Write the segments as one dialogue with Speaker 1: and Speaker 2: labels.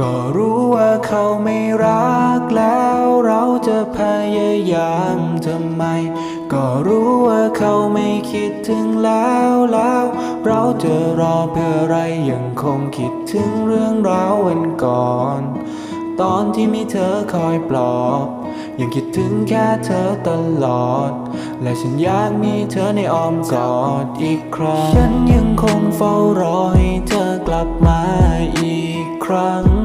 Speaker 1: ก็รู้ว่าเขาไม่รักแล้วเราจะพยายามทำไม ก็รู้ว่าเขาไม่คิดถึงแล้วแล้ว เราจะรอเพื่ออะไรยังคงคิดถึงเรื่องราววันก่อน ตอนที่มีเธอคอยปลอบ ยังคิดถึงแค่เธอตลอด และฉันอยากมีเธอในอ้อมกอดอีกครั้ง ฉันยังคงเฝ้ารอให้เธอกลับมาอีกครั้ง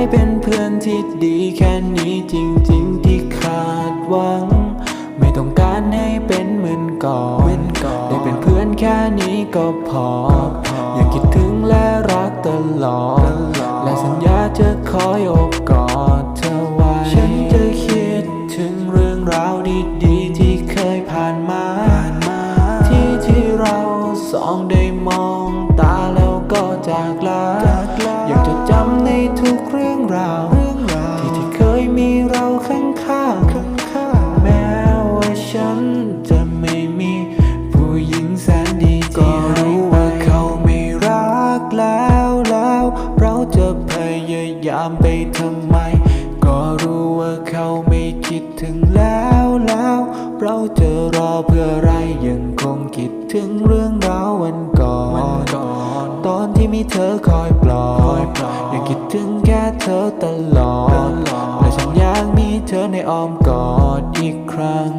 Speaker 1: ได้เป็นเพื่อนที่ดีแค่นี้จริงๆ ที่ขาดหวัง ไม่ต้องการให้เป็นเหมือนก่อนได้เป็นเพื่อนแค่นี้ก็พอยังคิดถึงและรักตลอด และสัญญาจะคอยโอบกอดเธอไว้ ฉันจะคิดถึงเรื่องราวดีๆที่เคยผ่านมา ที่ที่เราสองได้มองตาแล้วก็จากลา อยากจะจำในทุกเราวที่ที่เคยมีเราข้างข้างแม้ว่าฉันจะไม่มีผู้หญิงแสนดีก็รู้ว่าเขาไม่รักแล้วแล้ว เราจะพยายามไปทำไม ก็รู้ว่าเขาไม่คิดถึงแล้วแล้ว เราจะรอเพื่ออะไรยังคงคิดถึงเรื่องราววันก่อน เธอคอยปลอบยังคิดถึงแค่เธอตลอด และฉันอยากมีเธอในอ้อมกอดอีกครั้ง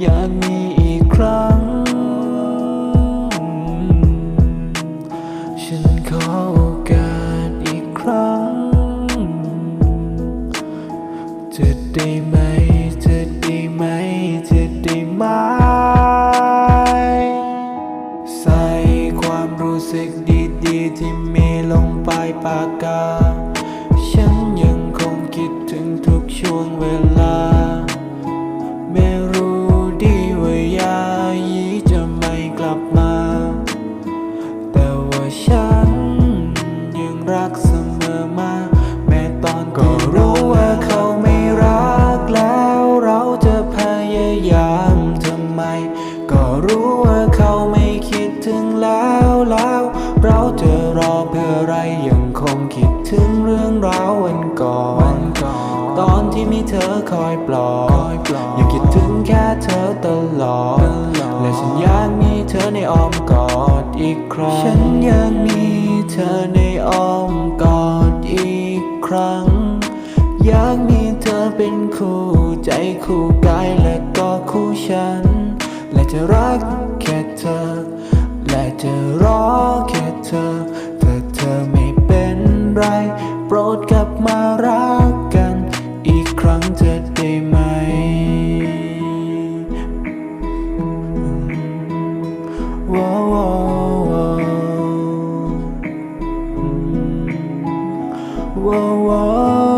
Speaker 1: อยากมีอีกครั้ง ฉันขอโอกาสอีกครั้ง จะได้ไหม จะได้ไหม จะได้ไหม สึกดีๆ ที่มีลงไปปากกา ฉันยังคงคิดถึงทุกช่วงเวลา ไม่รู้ดีว่ายายีจะไม่กลับมา แต่ว่าฉันยังรักเที่มีเธอคอยปลอบอยังคิดถึงแค่เธอตลอด และฉันอยากมีเธอในอ้อมกอดอีกครั้ง ฉันอยากมีเธอในอ้อมกอดอีกครั้ง อยากมีเธอเป็นคู่ใจคู่กายและก็คู่ฉัน และจะรักแค่เธอ และจะรอแค่เธอ เธอเธอไม่เป็นไร โปรดกลับมารัก จะได้ไหม ว้าว